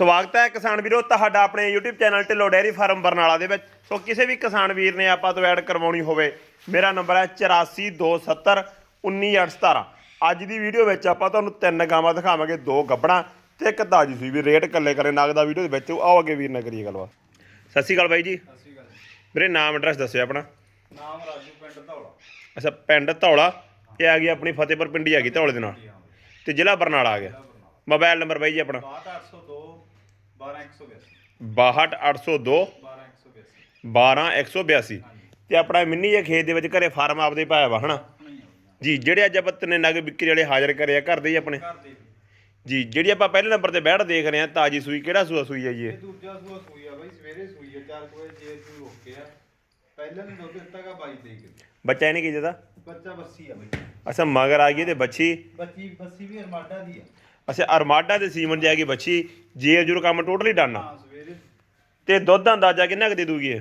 ਸਵਾਗਤ ਹੈ ਕਿਸਾਨ ਵੀਰੋ ਤੁਹਾਡਾ ਆਪਣੇ YouTube channel Dhillon dairy farm Barnala ਦੇ ਵਿੱਚ। ਸੋ ਕਿਸੇ ਵੀ ਕਿਸਾਨ ਵੀਰ ਨੇ ਆਪਾਂ ਤੋਂ ਐਡ ਕਰਵਾਉਣੀ ਹੋਵੇ ਮੇਰਾ ਨੰਬਰ ਹੈ 8427 19817 ਅੱਜ ਦੀ ਵੀਡੀਓ ਵਿੱਚ ਆਪਾਂ ਤੁਹਾਨੂੰ ਤਿੰਨ ਗਾਵਾਂ ਦਿਖਾਵਾਂਗੇ ਦੋ ਗੱਬੜਾਂ ਤੇ ਇੱਕ ਤਾਜੀ ਸੂਈ। ਵੀ ਰੇਟ ਕੱਲੇ ਕਰੇ ਨਗ ਦਾ ਵੀਡੀਓ ਦੇ ਵਿੱਚ। ਆਓ ਅੱਗੇ ਵੀਰ ਨਾਲ ਕਰੀਏ ਗੱਲਬਾਤ। ਸਤਿ ਸ਼੍ਰੀ ਅਕਾਲ ਬਾਈ ਜੀ। ਸਤਿ ਸ਼੍ਰੀ ਅਕਾਲ ਵੀਰੇ ਨਾਮ ਐਡਰੈਸ ਦੱਸਿਓ ਆਪਣਾ। ਨਾਮ ਰਾਜੂ ਪਿੰਡ ਧੌਲਾ। ਅੱਛਾ ਪਿੰਡ ਧੌਲਾ। ਇਹ ਆ ਗਈ ਆਪਣੀ ਫਤਿਹਪੁਰ ਪਿੰਡੀ ਆ ਗਈ ਧੌਲੇ ਦੇ ਨਾਲ। ਤੇ ਜ਼ਿਲ੍ਹਾ ਬਰਨਾਲਾ ਆ ਗਿਆ। ਮੋਬਾਈਲ ਨੰਬਰ ਬਾਈ ਜੀ ਆਪਣਾ। 62802 12182 62802 12182 12182 ਤੇ ਆਪਣਾ ਮਿੰਨੀ ਜੇ ਖੇਤ ਦੇ ਵਿੱਚ ਘਰੇ ਫਾਰਮ ਆਪਦੇ ਪਾਇਆ ਵਾ ਹਨਾ? ਜੀ ਜਿਹੜੇ ਅੱਜ ਆਪਾਂ ਤਿੰਨੇ ਨਗ ਵਿਕਰੀ ਵਾਲੇ ਹਾਜ਼ਰ ਕਰੇ ਆ ਘਰ ਦੇ ਹੀ ਆਪਣੇ? ਦੇ ਜੀ ਜਿਹੜੀ ਆਪਾਂ ਪਹਿਲੇ ਨੰਬਰ ਤੇ ਬੈਠ ਦੇਖ ਰਹੇ ਆ ਤਾਜੀ ਸੂਈ ਕਿਹੜਾ ਸੂਆ ਸੂਈ ਹੈ ਜੀ ਇਹ? ਦੂਜਾ ਸੂਆ ਸੂਈ ਆ ਬਾਈ ਸਵੇਰੇ ਸੂਈ ਆ 4 ਵਜੇ ਜੇ ਸੂਈ ਹੋ ਕੇ ਆ। ਪਹਿਲਾਂ ਨੇ ਦੁੱਧ ਦਿੱਤਾਗਾ 22 ਤਰੀਕ ਨੂੰ। ਬੱਚਾ ਇਹਨੇ ਕੀ ਜਿਹਦਾ ਬੱਚਾ ਬੱਸੀ ਆ ਬਾਈ। ਅੱਛਾ ਮਗਰ ਆ ਗਈ ਤੇ ਬੱਚੀ। ਬੱਚੀ ਬੱਸੀ ਵੀ ਅਰਮਾਡਾ ਦੀ ਆ। ਅੱਛਾ ਅਰਮਾਡਾ ਦੇ ਸੀਮਨ ਜਾ ਗਈ ਬੱਚੀ। ਜੇਰ ਜੁਰ ਕੰਮ ਟੋਟਲੀ ਡਨ ਆ। ਹਾਂ ਸਵੇਰੇ। ਤੇ ਦੁੱਧ ਦਾ ਅੰਦਾਜ਼ਾ ਕਿੰਨਾ ਕੁ ਦੇ ਦੂਗੀ ਇਹ?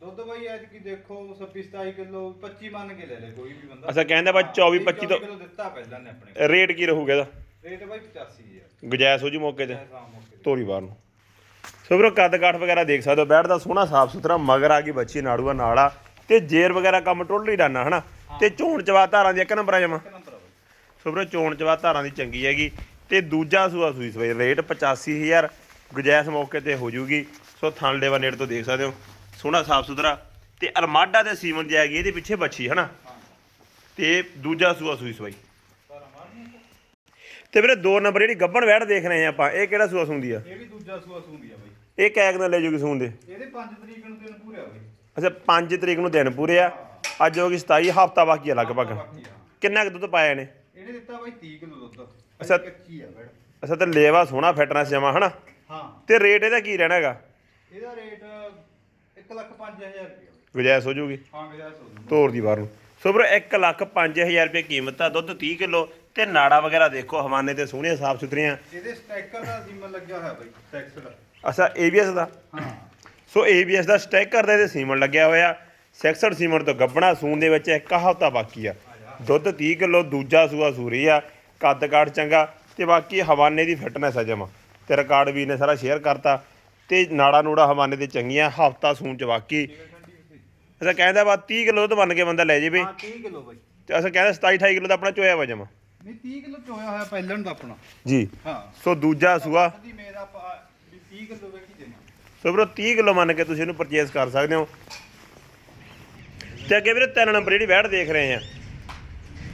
ਦੁੱਧ ਬਾਈ ਅੱਜ ਕੀ ਦੇਖੋ 26 27 ਕਿਲੋ 25 ਮੰਨ ਕੇ ਲੈ ਲੈ ਕੋਈ ਵੀ ਬੰਦਾ। ਅੱਛਾ ਕਹਿੰਦਾ ਬਾ 24 25 ਤੋਂ ਕਿਲੋ ਦਿੱਤਾ ਪਹਿਲਾਂ ਨੇ ਆਪਣੇ ਰੇਟ ਕੀ ਰਹੂਗਾ ਇਹਦਾ? ਰੇਟ ਬਾਈ 85 ਆ ਗੁਜਾਇਸ਼ ਹੋ ਜੂ ਮੌਕੇ ਤੇ? ਮੌਕੇ ਤੇ। ਤੋਰੀ ਬਾਹਰ ਨੂੰ। ਸੋ ਵੀਰੋ ਕੱਦ ਕਾਠ ਵਗੈਰਾ ਦੇਖ ਸਕਦੇ ਹੋ। ਬੈਠਦਾ ਸੋਹਣਾ ਸਾਫ਼ ਸੁਥਰਾ ਮਗਰ ਆ ਗਈ ਬੱਚੀ ਨਾੜੂਆ ਨਾਲ ਆ। ਤੇ ਜੇਰ ਵਗੈਰਾ ਕੰਮ ਟੋਟਲੀ ਡਾਨਾ ਹਨਾ? ਤੇ ਚੋਣ ਚਵਾ ਧਾਰਾਂ ਦੀ ਇੱਕ ਨੰਬਰ ਆ ਜਮਾ। ਇੱਕ ਨੰਬਰ ਆ ਬਾਈ। ਸੋ ਵੀਰੋ ਚੋਣ ਚਵਾ ਧਾਰਾਂ ਦੀ ਚੰਗੀ ਹੈਗੀ। ਤੇ ਦੂਜਾ ਸੂਆ ਸੂਈ ਸਵੇ ਰੇਟ 85000 ਗੁਜਾਇਸ਼ ਮੌਕੇ ਤੇ ਹੋ ਜੂਗੀ। ਸੋ ਥਣ ਲੈਵਾ ਨੇੜ ਤੋਂ ਦੇਖ ਸਕਦੇ ਹੋ ਸੋਹਣਾ ਸਾਫ਼ ਸੁਥਰਾ। ਤੇ ਅਲਮਾਡਾ ਦੇ ਸੀਮਨ ਦੀ ਹੈਗੀ ਇਹਦੇ ਪਿੱਛੇ ਬੱਚੀ ਹਨਾ? ਤੇ ਦੂਜਾ ਸੂਆ ਸੂਈ ਸਵਾਈ। ਤੇ ਵੀਰੇ ਦੋ ਨੰਬਰ ਜਿਹੜੀ ਗੱਬਣ ਵੈੜ ਦੇਖ ਰਹੇ ਆ ਆਪਾਂ ਇਹ ਕਿਹੜਾ ਸੂਆ ਸੁੰਦੀ ਆ? ਇਹ ਵੀ ਦੂਜਾ ਸੂਆ ਸੂੰਦੀ ਆ ਬਾਈ। ਇਹ ਕੈਕ ਨਾਲ ਲੈ ਜੂਗੀ ਸੂਣ ਦੇ। ਇਹਦੇ 5 ਤਰੀਕ ਨੂੰ ਦਿਨ ਪੂਰੇ ਆ ਬਾਈ। ਅੱਛਾ 5 ਤਰੀਕ ਨੂੰ ਦਿਨ ਪੂਰੇ ਆ। ਅੱਜ ਹੋ ਗਈ 27 ਹਫਤਾ ਬਾਕੀ ਆ ਲਗਭਗ। ਬਾਕੀ ਆ। ਕਿੰਨਾ ਕੁ ਦੁੱਧ ਪਾਇਆ ਇਹਨੇ? ਇਹਨੇ ਦਿੱਤਾ ਬਾਈ? 30 ਕਿਲੋ ਦੁੱਧ। ਅੱਛਾ। ਕੱਚੀ ਆ ਬੈੜ। ਅੱਛਾ ਤੇ ਲੇਵਾ ਸੋਹਣਾ ਫਿਟਨੈਸ ਜਮਾ ਹਨਾ? ਹਾਂ। ਤੇ ਰੇਟ ਇਹਦਾ ਕੀ ਰਹਿਣਾ ਹੈਗਾ? ਇਹਦਾ ਰੇਟ 1 ਲੱਖ 5000 ਰੁਪਏ ਗੁਜਾਇਸ਼ ਹੋ ਜੂਗੀ ਹਾਂ ਗਿਆ ਸੋਨੂੰ ਤੋਰ ਦੀ ਬਾਹਰ। ਨੂੰ ਸੋ ਵੀਰੋ 1 ਲੱਖ 5000 ਰੁਪਏ ਕੀਮਤ ਆ ਦੁੱਧ 30 ਕਿਲੋ। ਤੇ ਨਾੜਾ ਵਗੈਰਾ ਦੇਖੋ ਹਵਾਨੇ ਤੇ ਸੋਹਣੀਆਂ ਸਾਫ਼ ਸੁਥਰੀਆਂ। ਇਹਦੇ ਸਟੈਕਰ ਦਾ ਸੀਮਨ ਲੱਗਿਆ ਹੋਇਆ ਬਾਈ ਟੈਕਸ ਦਾ। ਅੱਛਾ ABS ਦਾ? ਹਾਂ। ਸੋ ABS ਦਾ ਸਟੈਕਰ ਦਾ ਇਹਦੇ ਸੀਮਨ ਲੱਗਿਆ ਹੋਇਆ। 66 ਸੀਮਨ ਤੋਂ ਗੱਬਣਾ ਸੂਨ ਦੇ ਵਿੱਚ ਇੱਕ ਹਫਤਾ ਬਾਕੀ ਆ। ਦੁੱਧ 30 ਕਿਲੋ ਦੂਜਾ ਸੂਆ ਸੂਰੀ ਆ ਕੱਦ ਕਾਠ ਚੰਗਾ ਤੇ ਬਾਕੀ ਹਵਾਨੇ ਦੀ ਫਿਟਨੈਸ ਆ ਜਮਾ। ਤੇ ਰਿਕਾਰਡ ਵੀ ਨੇ ਸਾਰਾ ਸ਼ੇਅਰ ਕਰਤਾ ਤੇ ਨਾੜਾ ਨੂੜਾ ਹਵਾਨੇ ਤੇ ਚੰਗੀਆਂ ਹਫਤਾ ਸੂਨ ਚ ਬਾਕੀ। ਅੱਛਾ ਕਹਿੰਦਾ ਵਾ 30 ਕਿਲੋ ਦੁੱਧ ਮੰਨ ਕੇ ਬੰਦਾ ਲੈ ਜਾਵੇ। ਹਾਂ 30 ਕਿਲੋ ਬਾਈ। ਤੇ ਅੱਛਾ ਕਹਿੰਦਾ 27 28 ਕਿਲੋ ਦਾ ਆਪਣਾ ਚੋਇਆ ਵਾ ਜਮਾ। ਨਹੀਂ 30 ਕਿਲੋ ਚੋਇਆ ਹੋਇਆ ਪਹਿਲਾਂ ਦਾ ਆਪਣਾ। ਜੀ। ਹਾਂ। ਸੋ ਦੂਜਾ ਸੂਆ। ਦੀ ਮੇਰਾ ਪਾ- ਵੀ 30 ਕਿਲੋ ਵੇਖੀ ਦੇਣਾ। ਸੋ ਵੀਰੋ 30 ਕਿਲੋ ਮੰਨ ਕੇ ਤੁਸੀਂ ਇਹਨੂੰ ਪਰਚੇਸ ਕਰ ਸਕਦੇ ਹੋ। ਤੇ ਅੱਗੇ ਵੀਰੇ ਤਿੰਨ ਨੰਬਰ ਜਿਹੜੀ ਵੈੜ ਦੇਖ ਰਹੇ ਆ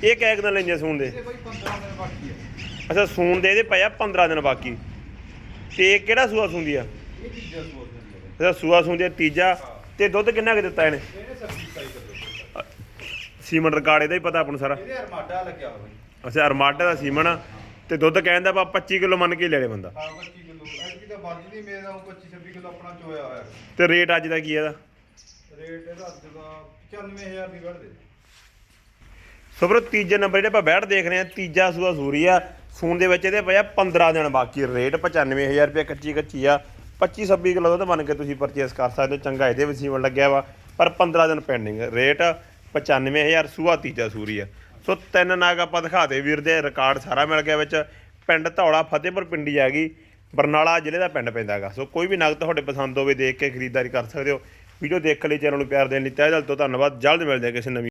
ਇਹ ਕੈਕ ਨਾਲ ਲੈਂਦੇ ਸੂਣ ਦੇ? ਇਹ ਬਾਈ 15 ਦਿਨ ਬਾਕੀ ਆ। ਅੱਛਾ ਸੂਣ ਦੇ ਇਹਦੇ ਪਏ ਆ 15 ਦਿਨ ਬਾਕੀ। ਤੇ ਕਿਹੜਾ ਸੂਆ ਸੂੰਦੀ ਆ? ਇਹ ਦਿੰਦੀ ਆ ਅੱਛਾ ਸੂਆ ਸੂੰਦੀ ਆ ਤੀਜਾ। ਤੇ ਦੁੱਧ ਕਿੰਨਾ ਕੁ ਦਿੱਤਾ ਇਹਨੇ? ਬਾਈ ਇਹਨੇ 26 ਕਿਲੋ ਸੀਮਨ ਰਿਕਾਰਡ ਇਹਦਾ ਹੀ ਪਤਾ ਆਪਾਂ ਨੂੰ ਸਾਰਾ। ਇਹਦੇ ਅਰਮਾਡਾ ਲੱਗਿਆ ਹੋਇਆ ਬਾਈ। ਅੱਛਾ ਅਰਮਾਟਾ ਦਾ ਸੀਮਨ ਆ। ਤੇ ਦੁੱਧ ਕਹਿੰਦਾ ਵਾ 25 ਕਿਲੋ ਮੰਨ ਕੇ ਹੀ ਲੈ ਲੈ ਬੰਦਾ। ਹਾਂ 25 ਕਿਲੋ। ਐਤਕੀ ਤਾਂ ਵੱਧ ਨਹੀਂ ਮੇਰਾ 25 26 ਕਿਲੋ ਆਪਣਾ ਚੋਇਆ ਹੋਇਆ। ਤੇ ਰੇਟ ਅੱਜ ਦਾ ਕੀ ਇਹਦਾ? ਰੇਟ ਇਹਦਾ ਅੱਜ ਦਾ 95000 ਦੀ ਵੜ ਦੇ। ਸੋ ਵੀਰੋ ਤੀਜੇ ਨੰਬਰ ਜਿਹੜੇ ਆਪਾਂ ਬੈਠ ਦੇਖ ਰਹੇ ਆ ਤੀਜਾ ਸੂਆ ਸੂਰੀ ਆ। ਸੂਣ ਦੇ ਵਿੱਚ ਇਹਦੇ ਪਿਆ 15 ਦਿਨ ਬਾਕੀ ਰੇਟ 95000 ਰੁਪਏ ਕੱਚੀ ਕੱਚੀ ਆ। 25 26 ਕਿਲੋ ਦੁੱਧ ਮੰਨ ਕੇ ਤੁਸੀਂ ਪਰਚੇਸ ਕਰ ਸਕਦੇ ਹੋ, ਚੰਗਾ ਇਹਦੇ ਵਿੱਚ ਸੀਮਨ ਲੱਗਿਆ ਵਾ। ਪਰ 15 ਦਿਨ ਪੈਂਡਿੰਗ ਰੇਟ 95000 ਸੂਆ ਤੀਜਾ ਸੂਰੀ ਆ। ਸੋ ਤਿੰਨ ਨਾਗ ਆਪਾਂ ਦਿਖਾਤੇ ਵੀਰ ਦੇ ਰਿਕਾਰਡ ਸਾਰਾ ਮਿਲ ਗਿਆ ਵਿੱਚ। ਪਿੰਡ ਧੌਲਾ, ਫਤਿਹਪੁਰ ਪਿੰਡੀ ਆ ਗਈ। ਬਰਨਾਲਾ ਜ਼ਿਲ੍ਹੇ ਦਾ ਪਿੰਡ ਪੈਂਦਾ ਹੈਗਾ ਸੋ ਕੋਈ ਵੀ ਨਗ ਤੁਹਾਡੇ ਪਸੰਦ ਹੋਵੇ, ਦੇਖ ਕੇ ਖਰੀਦਦਾਰੀ ਕਰ ਸਕਦੇ ਹੋ। ਵੀਡੀਓ ਦੇਖ ਲਈ ਚੈਨਲ ਨੂੰ ਪਿਆਰ ਦੇਣ ਲਈ ਤਹਿ ਦਿਲ ਤੋਂ ਧੰਨਵਾਦ। ਜਲਦ ਮਿਲਦੇ ਹਾਂ ਕਿਸੇ ਨਵੀਂ